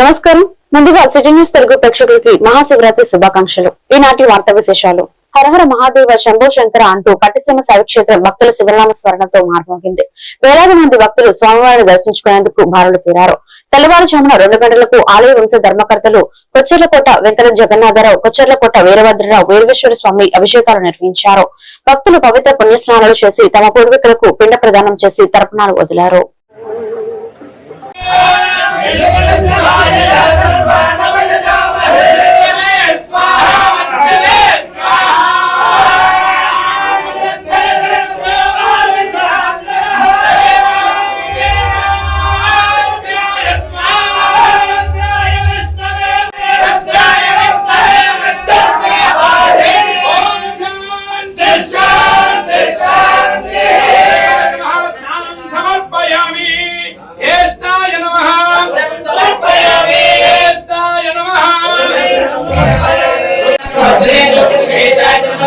నమస్కారం. ముందుగా city news Telugu ప్రేక్షకులకి మహాశివరాత్రి శుభాకాంక్షలు. ఈనాటి వార్త విశేషాలు. హరహర మహాదేవ శంభో శంకర అంటూ పట్టిసీమ శైవక్షేత్రం భక్తుల శివనామ స్మరణతో మార్మోగింది. వేలాది మంది భక్తులు స్వామివారిని దర్శించుకునేందుకు బారులు తీరారు తెల్లవారుజామున రెండు గంటలకు ఆలయ వంశ ధర్మకర్తలు కొచ్చర్లకోట వెంకట జగన్నాథరావు కొచ్చర్లకోట వీరభద్రరావు వీరవేశ్వర స్వామి అభిషేకాలు నిర్వహించారు. భక్తులు పవిత్ర పుణ్యస్నానాలు చేసి తమ పూర్వీకులకు పిండ ప్రదానం చేసి తర్పణాలు వదిలారు.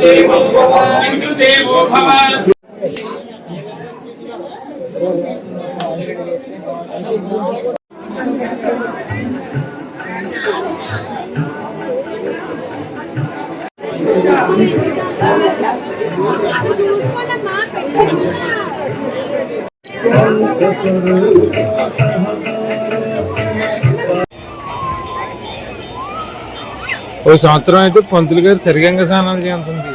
దేవో భవ చూసుకోండమ్మా ఓ సంవత్సరం అయితే పంతులు గారు సరిగంగా స్నానాలు చేస్తుంది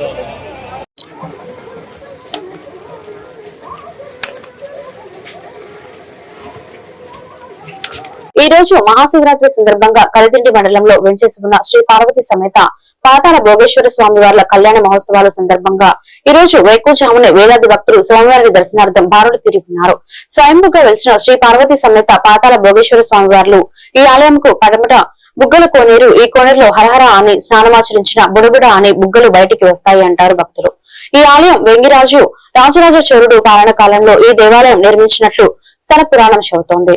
ఈ రోజు మహాశివరాత్రి సందర్భంగా కలిదిండి మండలంలో వెంచేసి ఉన్న శ్రీ పార్వతి సమేత పాతాల భోగేశ్వర స్వామి వార్ల కళ్యాణ మహోత్సవాల సందర్భంగా ఈ రోజు వేకుజామునే వేలాది భక్తులు స్వామివారి దర్శనార్థం బారులు తిరుగుతున్నారు స్వయంభుగా వెలిసిన శ్రీ పార్వతి సమేత పాతాల భోగేశ్వర స్వామి వార్లు ఈ ఆలయంకు పడమట బుగ్గల కోనేరు. ఈ కోనేరులో హరహర అని స్నానమాచరించిన బుడబుడ అని బుగ్గలు బయటికి వస్తాయి అంటారు భక్తులు. ఈ ఆలయం వెంగిరాజు రాజరాజ చోరుడు పాలన కాలంలో ఈ దేవాలయం నిర్మించినట్లు స్థల పురాణం చెబుతోంది.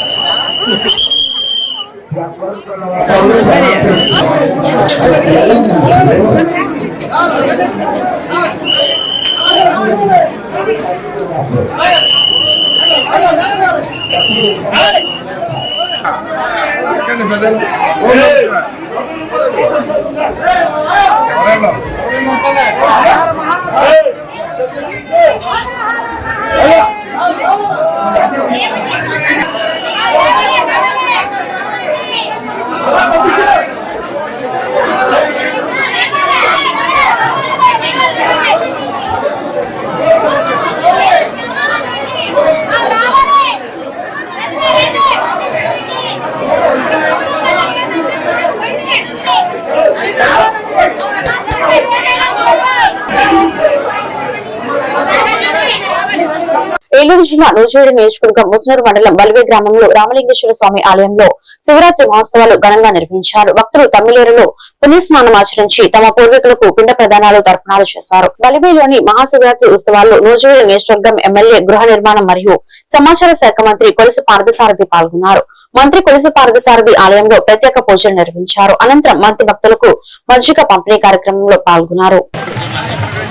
Hey! భీమ నూజివీడు నియోజకవర్గం ముసునూరు మండలం బల్వే గ్రామంలో రామలింగేశ్వర స్వామి ఆలయంలో శివరాత్రి మహోత్సవాలు ఘనంగా నిర్వహించారు. భక్తులు తమ్మిలేరులో పుణ్యస్నానం ఆచరించి తమ పూర్వీకులకు పిండ ప్రదానాలు తర్పణాలు చేశారు. బలివేలోని మహాశివరాత్రి ఉత్సవాల్లో నూజివీడు నియోజకవర్గం ఎమ్మెల్యే గృహ నిర్మాణం మరియు సమాచార శాఖ మంత్రి కొలుసు పార్థసారథి పాల్గొన్నారు. మంత్రి కొలుసు పార్థసారథి ఆలయంలో ప్రత్యేక పూజలు నిర్వహించారు. అనంతరం మంత్రి భక్తులకు మజ్జిగ పంపిణీ కార్యక్రమంలో పాల్గొన్నారు.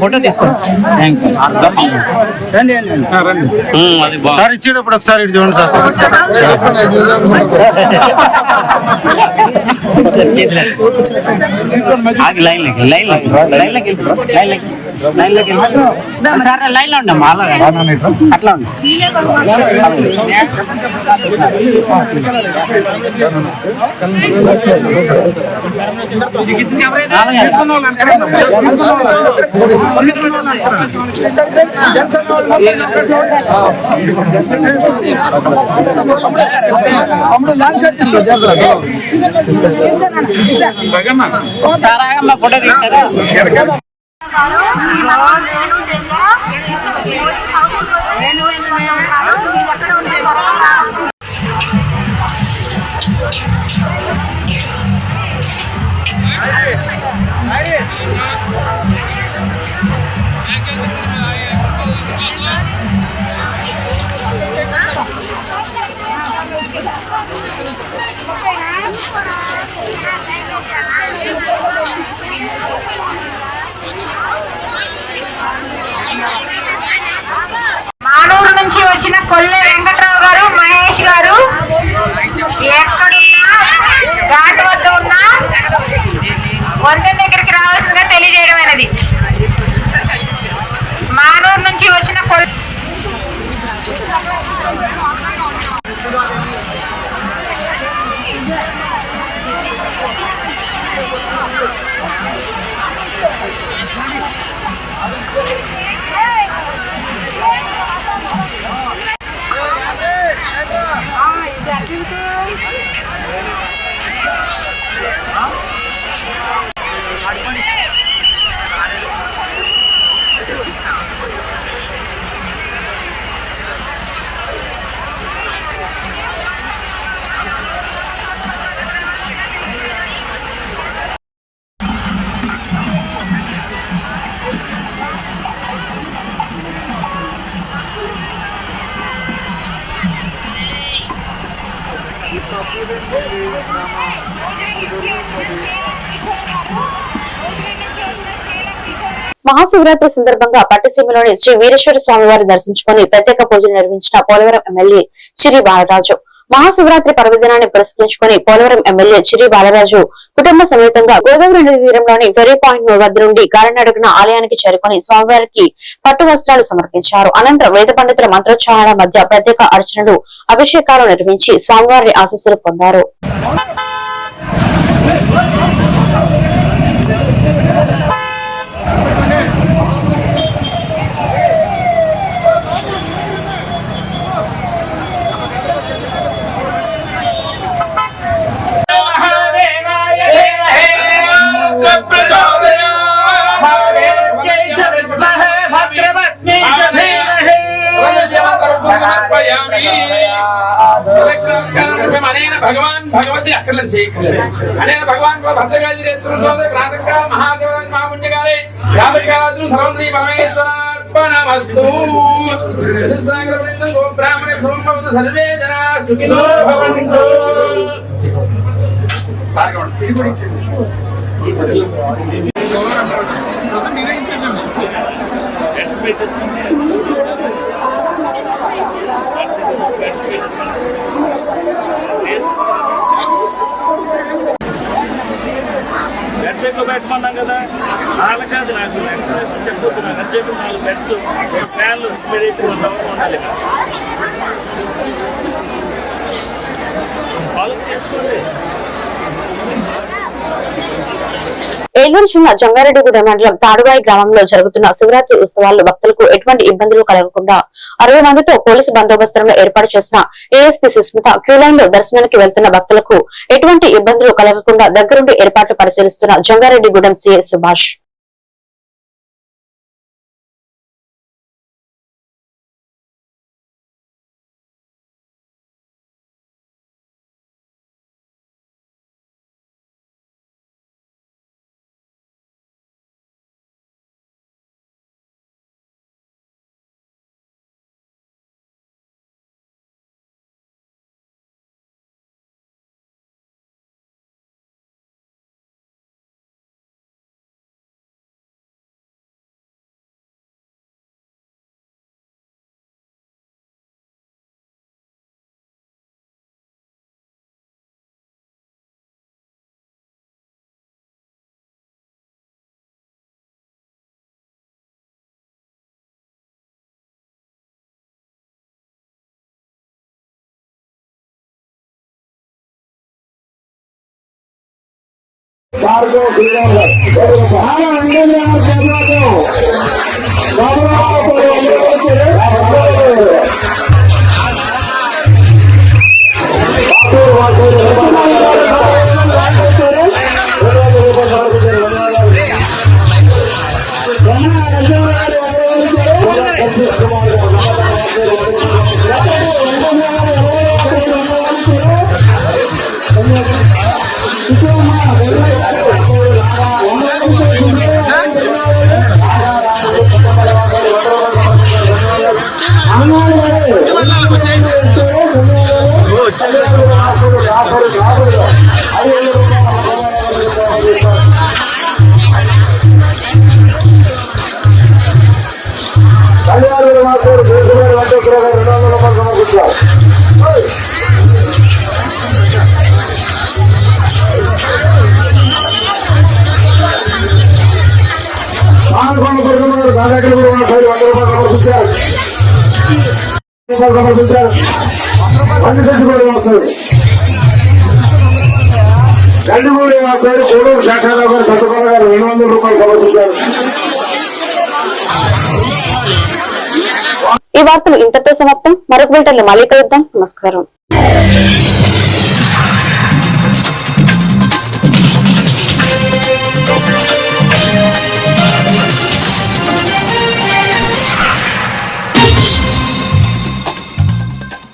ఫోటో తీసుకోండి ఉమ్, అది బాగుంది సార్ ఇచ్చేటప్పుడు ఒకసారి ఇటు చూడండి సార్. చేతిలో ఆగి line line line line sir లైన్లో ఉండమ్మా అలా అట్లా ఉండి సార్ ఆగమ్మా ఫోటో తీస్తారా? কারণ మహాశివరాత్రి సందర్భంగా పట్టిసీమలోని శ్రీ వీరేశ్వర స్వామి వారిని దర్శించుకుని ప్రత్యేక పూజలు నిర్వహించిన పోలవరం ఎమ్మెల్యే చిరి బాలరాజు మహాశివరాత్రి పర్వదినాన్ని పురస్కరించుకుని పోలవరం ఎమ్మెల్యే చిరి బాలరాజు కుటుంబ సమేతంగా గోదావరి నది తీరంలోని ఫెరీ పాయింట్ వద్ద నుండి కారణడుగున ఆలయానికి చేరుకుని స్వామివారికి పట్టు వస్త్రాలు సమర్పించారు. అనంతరం వేద పండితుల మంత్రోచ్చారణ మధ్య ప్రత్యేక అర్చనలు అభిషేకాలు నిర్వహించి స్వామివారి ఆశస్సులు పొందారు. సమర్పయామి. ప్రదక్షిణ నమస్కారం అనేన భగవాన్ భగవతి అక్కర్లం చేయక్కర్లేదు అనేన భగవాన్ భద్రకాళీశ్వర స్వామి ప్రాతకాల మహాశివరాత్రి మహాపుణ్యకాలే యాభైకాలు సర్వశ్రీ పరమేశ్వరార్పణమస్తు చతుస్సాగరవృందం సర్వే జనా సుఖినో భవంతు వెబ్సైట్లో పెట్టమన్నాం కదా. వాళ్ళ కాదు నాకు వ్యాక్సినేషన్ చెప్తున్నాను అని చెప్పి నాలుగు బెడ్స్ ఫ్యాన్లు ఇమీడియట్ ఉండాలి వాళ్ళకి చేసుకోండి. ఏలూరు జిల్లా జంగారెడ్డిగూడ మండలం తాడువాయి గ్రామంలో జరుగుతున్న శివరాత్రి ఉత్సవాల్లో భక్తులకు ఎటువంటి ఇబ్బందులు కలగకుండా అరవై మందితో పోలీసు బందోబస్తులను ఏర్పాటు చేసిన ఏఎస్పీ సుస్మిత క్యూ లైన్లో దర్శనానికి వెళ్తున్న భక్తులకు ఎటువంటి ఇబ్బందులు కలగకుండా దగ్గరుండి ఏర్పాట్లు పరిశీలిస్తున్న జంగారెడ్డిగూడెం సీఐ సుభాష్. భార్గవ శ్రీరామ్ గారు చాలా అందంగా చంద్రబాబు కళ్యాణ రెండు మూడు సైడ్ కోడూరు శాఖలో గారు సత్తుకొండ గారు రెండు వందల రూపాయలు సమర్పించారు ఈ వార్తలు ఇంతటితో సమాప్తం. మరొక బిల్టర్లు మళ్ళీ కలుద్దాం. నమస్కారం.